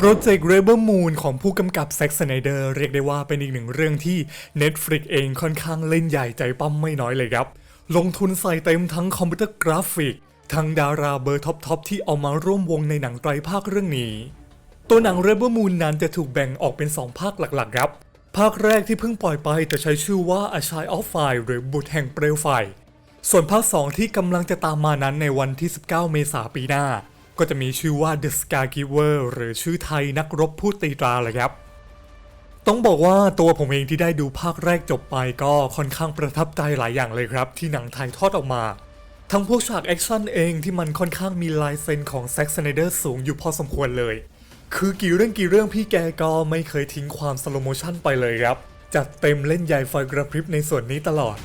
โปรเจกต์ Rebel Moon ของผู้กำกับแซ็กสไนเดอร์เรียกได้ว่าเป็นอีกหนึ่งเรื่องที่ Netflix เองค่อนข้างเล่นใหญ่ใจปั้มไม่น้อยเลยครับ ลงทุนใส่เต็มทั้งคอมพิวเตอร์กราฟิก ทั้งดาราเบอร์ท็อปๆที่เอามาร่วมวงในหนังไตรภาคเรื่องนี้ ตัวหนัง Rebel Moon นั้นจะถูกแบ่งออกเป็น 2 ภาคหลักๆ ครับ ภาคแรกที่เพิ่งปล่อยไปจะใช้ชื่อว่า A Child of Fire หรือบุตรแห่งเปลวไฟ ส่วนภาค 2 ที่กำลังจะตามมานั้นในวันที่ 19 เมษายนปีหน้า ก็จะมีชื่อว่า The Scar Giver หรือชื่อไทยนักรบผู้ตีตราเลยครับ ต้องบอกว่าตัวผมเองที่ได้ดูภาคแรกจบไปก็ค่อนข้างประทับใจหลายอย่างเลยครับ ที่หนังไทยทอดออกมา ทั้งพวกฉากแอคชั่นเองที่มันค่อนข้างมีลายเซ็นของแซ็ก s ไนเดอร์สูงอยู่พอสมควรเลย คือกี่เรื่องกี่เรื่องพี่แกก็ไม่เคยทิ้งความสโลโมชั่นไปเลยครับ จัดเต็มเล่นใหญ่ไฟกระพริบในส่วนนี้ตลอด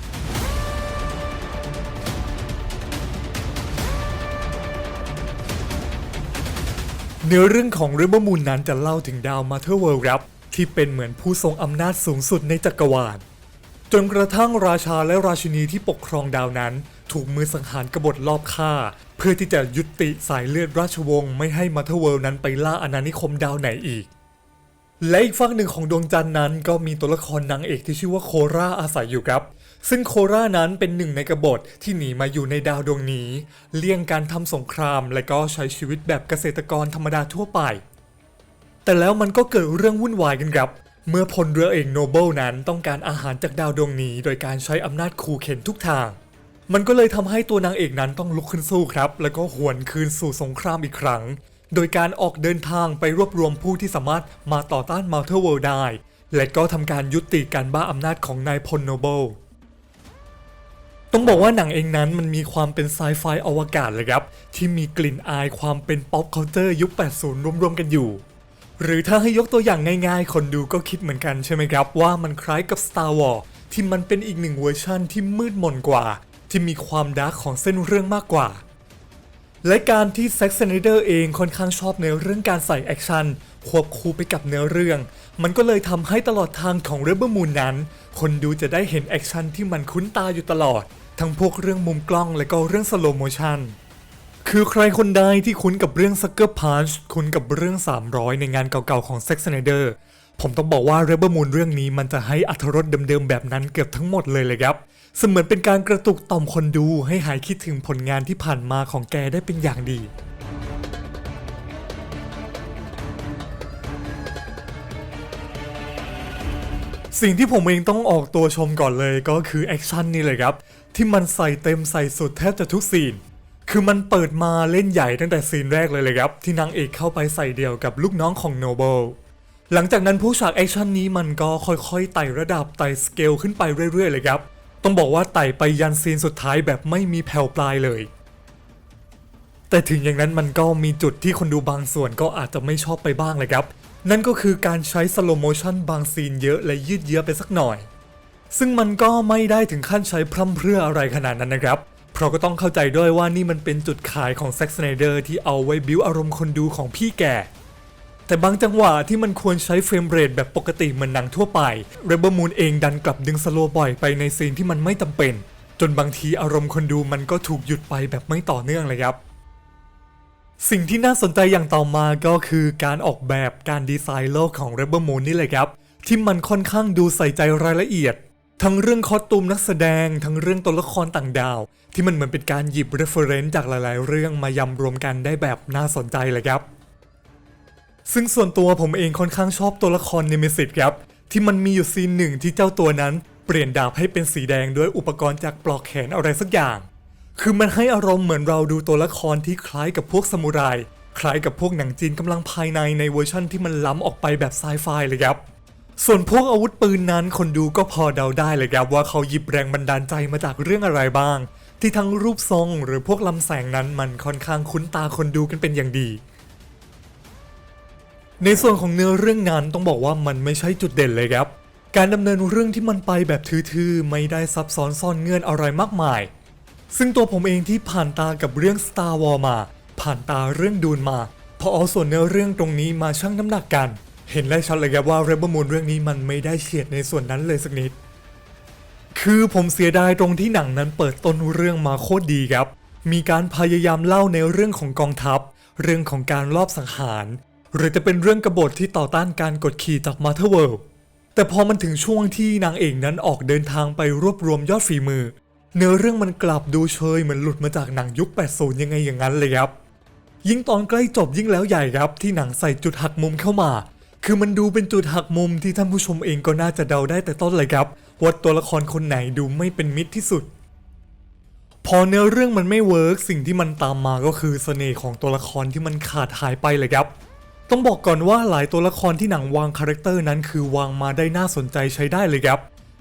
เนื้อเรื่องของเรื่องบมูลนั้นจะเล่าถึงดาวมาเธอร์เวิลด์ครับที่เป็นเหมือนผู้ทรงอำนาจสูงสุดในจักรวาล จนกระทั่งราชาและราชินีที่ปกครองดาวนั้น ถูกมือสังหารกบฏรอบฆ่า เพื่อที่จะยุติสายเลือดราชวงศ์ไม่ให้มาเธอร์เวิลด์นั้นไปล่าอาณานิคมดาวไหนอีก และอีกฝั่งหนึ่งของดวงจันทร์นั้นก็มีตัวละครนางเอกที่ชื่อว่าโคราอาศัยอยู่ครับ ซึ่งโครานั้นเป็นหนึ่งในกบฏที่หนีมาอยู่ในดาวดวงนี้ เลี่ยงการทำสงครามและก็ใช้ชีวิตแบบเกษตรกรธรรมดาทั่วไป แต่แล้วมันก็เกิดเรื่องวุ่นวายกันครับ เมื่อพลเรือเอกโนเบิลนั้นต้องการอาหารจากดาวดวงนี้ โดยการใช้อำนาจขู่เข็นทุกทาง มันก็เลยทำให้ตัวนางเอกนั้นต้องลุกขึ้นสู้ครับ แล้วก็หวนคืนสู่สงครามอีกครั้ง โดยการออกเดินทางไปรวบรวมผู้ที่สามารถมาต่อต้านมัลเทอร์เวิลด์ได้ และก็ทำการยุติการบ้าอำนาจของนายพลโนเบิล ต้องบอกว่าหนังเองนั้นมันมีความเป็นไซไฟอวกาศเลยครับ ที่มีกลิ่นอายความเป็นป๊อปเคานเตอร์ยุค 80 รวมๆกันอยู่ หรือถ้าให้ยกตัวอย่างง่ายๆ คนดูก็คิดเหมือนกันใช่ไหมครับ ว่ามันคล้ายกับ Star Wars ที่มันเป็นอีกหนึ่งเวอร์ชั่นที่มืดมนกว่า ที่มีความดาร์กของเส้นเรื่องมากกว่า และการที่แซ็กซ์ n นเดอร์เองค่อนข้างชอบในเรื่องการใส่แอคชั่นควบคู่ไปกับเนื้อเรื่อง มันก็เลยทำให้ตลอดทางของ Rebel Moon นั้น คนดูจะได้เห็นแอคชั่นที่มันคุ้นตาอยู่ตลอด ทั้งพวกเรื่องมุมกล้องและก็เรื่องสโลโมชันคือใครคนใดที่คุ้นกับเรื่อง Sucker Punch คุ้นกับเรื่อง 300 ในงานเก่าๆของ Zack Snyder ผมต้องบอกว่า Rebel Moon เรื่องนี้มันจะให้อัธรสเดิมๆแบบนั้นเกือบทั้งหมดเลยเลยครับ เสมือนเป็นการกระตุกต่อมคนดูให้หายคิดถึงผลงานที่ผ่านมาของแกได้เป็นอย่างดีสิ่งที่ผมเองต้องออกตัวชมก่อนเลยก็คือแอคชั่นนี่เลยครับ ที่มันใส่เต็มใส่สุดแทบจะทุกซีน คือมันเปิดมาเล่นใหญ่ตั้งแต่ซีนแรกเลยเลยครับ ที่นางเอกเข้าไปใส่เดียวกับลูกน้องของโนเบิลหลังจากนั้นผู้ฉากแอคชั่นนี้มันก็ค่อยๆไต่ระดับไต่สเกลขึ้นไปเรื่อยๆเลยครับ ต้องบอกว่าไต่ไปยันซีนสุดท้ายแบบไม่มีแผ่วปลายเลย แต่ถึงอย่างนั้นมันก็มีจุดที่คนดูบางส่วนก็อาจจะไม่ชอบไปบ้างเลยครับ นั่นก็คือการใช้สโลโมชันบางซีนเยอะและยืดเยื้อไปสักหน่อย ซึ่งมันก็ไม่ได้ถึงขั้นใช้พร่ำเพรื่ออะไรขนาดนั้นนะครับ เพราะก็ต้องเข้าใจด้วยว่านี่มันเป็นจุดขายของแซ็กซ์ n นเดอร์ที่เอาไว้บิวอารมณ์คนดูของพี่แกแต่บางจังหวะที่มันควรใช้เฟรมเรทแบบปกติเหมือนหนังทั่วไป Rebel Moon เองดันกลับดึงสโลบ่อยไปในซีนที่มันไม่จำเป็น จนบางทีอารมณ์คนดูมันก็ถูกหยุดไปแบบไม่ต่อเนื่องเลยครับ สิ่งที่น่าสนใจอย่างต่อมาก็คือการออกแบบการดีไซน์โลกของ Rebel Moon นี่เลยครับ ที่มันค่อนข้างดูใส่ใจรายละเอียด ทั้งเรื่องคอสตูมนักแสดง ทั้งเรื่องตัวละครต่างดาว ที่มันเหมือนเป็นการหยิบ reference จากหลาย ๆ เรื่องมายำรวมกันได้แบบน่าสนใจเลยครับ ซึ่งส่วนตัวผมเองค่อนข้างชอบตัวละครเนเมซิสครับ ที่มันมีอยู่ซีนหนึ่งที่เจ้าตัวนั้นเปลี่ยนดาบให้เป็นสีแดงด้วยอุปกรณ์จากปลอกแขนอะไรสักอย่าง คือมันให้อารมณ์เหมือนเราดูตัวละครที่คล้ายกับพวกซามูไร คล้ายกับพวกหนังจีนกำลังภายในในเวอร์ชั่นที่มันล้ำออกไปแบบไซไฟเลยครับ ส่วนพวกอาวุธปืนนั้นคนดูก็พอเดาได้เลยครับว่าเขาหยิบแรงบันดาลใจมาจากเรื่องอะไรบ้าง ที่ทั้งรูปทรงหรือพวกลำแสงนั้นมันค่อนข้างคุ้นตาคนดูกันเป็นอย่างดี ในส่วนของเนื้อเรื่องนั้นต้องบอกว่ามันไม่ใช่จุดเด่นเลยครับ การดำเนินเรื่องที่มันไปแบบทื่อๆไม่ได้ซับซ้อนซ่อนเงื่อนอะไรมากมาย ซึ่งตัวผมเองที่ผ่านตากับเรื่อง Star Wars มา ผ่านตาเรื่องดูนมาพอเอาส่วนเนื้อเรื่องตรงนี้มาชั่งน้ำหนักกัน เห็นได้ชัดเลยครับว่า Rebel Moon เรื่องนี้มันไม่ได้เฉียดในส่วนนั้นเลยสักนิด คือผมเสียดายตรงที่หนังนั้นเปิดต้นเรื่องมาโคตรดีครับ มีการพยายามเล่าในเรื่องของกองทัพ เรื่องของการลอบสังหาร หรือจะเป็นเรื่องกบฏที่ต่อต้านการกดขี่จากมาเธอร์เวิลด์แต่พอมันถึงช่วงที่นางเอกนั้นออกเดินทางไปรวบรวมยอดฝีมือ เนื้อเรื่องมันกลับดูเชยเหมือนหลุดมาจากหนังยุค 80 ยังไงอย่างนั้นเลยครับ ยิ่งตอนใกล้จบยิ่งแล้วใหญ่ครับที่หนังใส่จุดหักมุมเข้ามา คือมันดูเป็นจุดหักมุมที่ท่านผู้ชมเองก็น่าจะเดาได้แต่ต้นเลยครับว่าตัวละครคนไหนดูไม่เป็นมิตรที่สุด พอเนื้อเรื่องมันไม่เวิร์กสิ่งที่มันตามมาก็คือเสน่ห์ของตัวละครที่มันขาดหายไปเลยครับ ต้องบอกก่อนว่าหลายตัวละครที่หนังวางคาแรคเตอร์นั้นคือวางมาได้น่าสนใจใช้ได้เลยครับ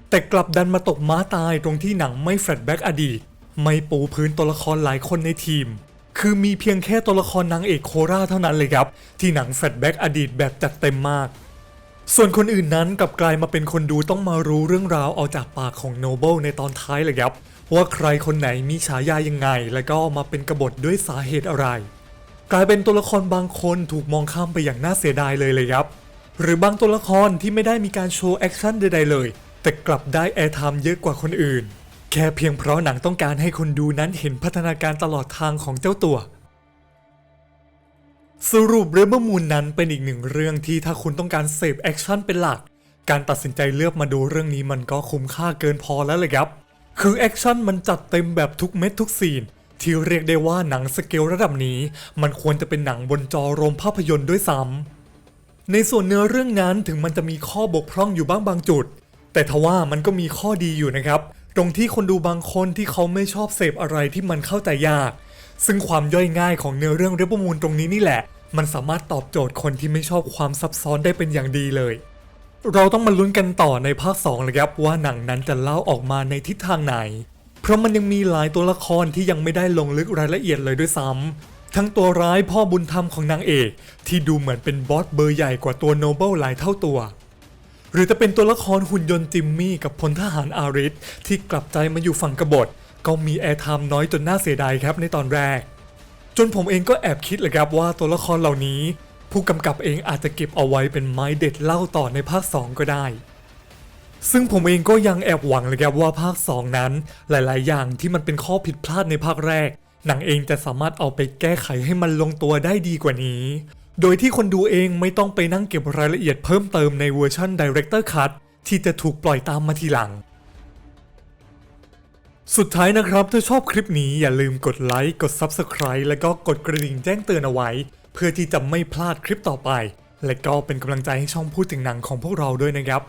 แต่กลับดันมาตกม้าตายตรงที่หนังไม่แฟลชแบ็กอดีต ไม่ปูพื้นตัวละครหลายคนในทีม คือมีเพียงแค่ตัวละครนางเอกโคราเท่านั้นเลยครับ ที่หนังแฟลชแบ็กอดีตแบบจัดเต็มมาก ส่วนคนอื่นนั้นกลับกลายมาเป็นคนดูต้องมารู้เรื่องราวเอาจากปากของโนเบิลในตอนท้ายเลยครับ ว่าใครคนไหนมีฉายายังไง แล้วก็มาเป็นกบฏด้วยสาเหตุอะไร กลายเป็นตัวละครบางคนถูกมองข้ามไปอย่างน่าเสียดายเลยเลยครับ หรือบางตัวละครที่ไม่ได้มีการโชว์แอคชั่นใดๆเลย แต่กลับได้แอร์ไทม์เยอะกว่าคนอื่น แค่เพียงเพราะหนังต้องการให้คนดูนั้นเห็นพัฒนาการตลอดทางของเจ้าตัว สรุปเรื่องมูลนั้นเป็นอีกหนึ่งเรื่องที่ถ้าคุณต้องการเสพแอคชั่นเป็นหลัก การตัดสินใจเลือกมาดูเรื่องนี้มันก็คุ้มค่าเกินพอแล้วเลยครับ คือแอคชั่นมันจัดเต็มแบบทุกเม็ดทุกซีน ที่เรียกได้ว่าหนังสเกลระดับนี้ มันควรจะเป็นหนังบนจอโรงภาพยนตร์ด้วยซ้ำในส่วนเนื้อเรื่องนั้นถึงมันจะมีข้อบกพร่องอยู่บ้างบางจุด แต่ทว่ามันก็มีข้อดีอยู่นะครับ ตรงที่คนดูบางคนที่เขาไม่ชอบเสพอะไรที่มันเข้าใจยาก ซึ่งความย่อยง่ายของเนื้อเรื่องเรบมูลตรงนี้นี่แหละ มันสามารถตอบโจทย์คนที่ไม่ชอบความซับซ้อนได้เป็นอย่างดีเลย เราต้องมาลุ้นกันต่อในภาค2เลยครับว่าหนังนั้นจะเล่าออกมาในทิศทางไหน เพราะมันยังมีหลายตัวละครที่ยังไม่ได้ลงลึกรายละเอียดเลยด้วยซ้ำทั้งตัวร้ายพ่อบุญธรรมของนางเอก ที่ดูเหมือนเป็นบอสเบอร์ใหญ่กว่าตัวโนเบิลหลายเท่าตัว หรือจะเป็นตัวละครหุ่นยนต์จิมมี่กับพลทหารอาริสที่กลับใจมาอยู่ฝั่งกบฏ ก็มีแอร์ไทม์น้อยจนน่าเสียดายครับในตอนแรก จนผมเองก็แอบคิดเลยครับว่าตัวละครเหล่านี้ ผู้กำกับเองอาจจะเก็บเอาไว้เป็นไม้เด็ดเล่าต่อในภาค 2 ก็ได้ ซึ่งผมเองก็ยังแอบหวังเลยครับว่าภาค 2 นั้น หลาย ๆ อย่างที่มันเป็นข้อผิดพลาดในภาคแรกหนังเองจะสามารถเอาไปแก้ไขให้มันลงตัวได้ดีกว่านี้ โดยที่คนดูเองไม่ต้องไปนั่งเก็บรายละเอียดเพิ่มเติมในเวอร์ชัน Director Cut ที่จะถูกปล่อยตามมาทีหลัง สุดท้ายนะครับ ถ้าชอบคลิปนี้อย่าลืมกดไลค์ กด Subscribe แล้วก็กดกระดิ่งแจ้งเตือนเอาไว้ เพื่อที่จะไม่พลาดคลิปต่อไป และก็เป็นกำลังใจให้ช่องพูดถึงหนังของพวกเราด้วยนะครับ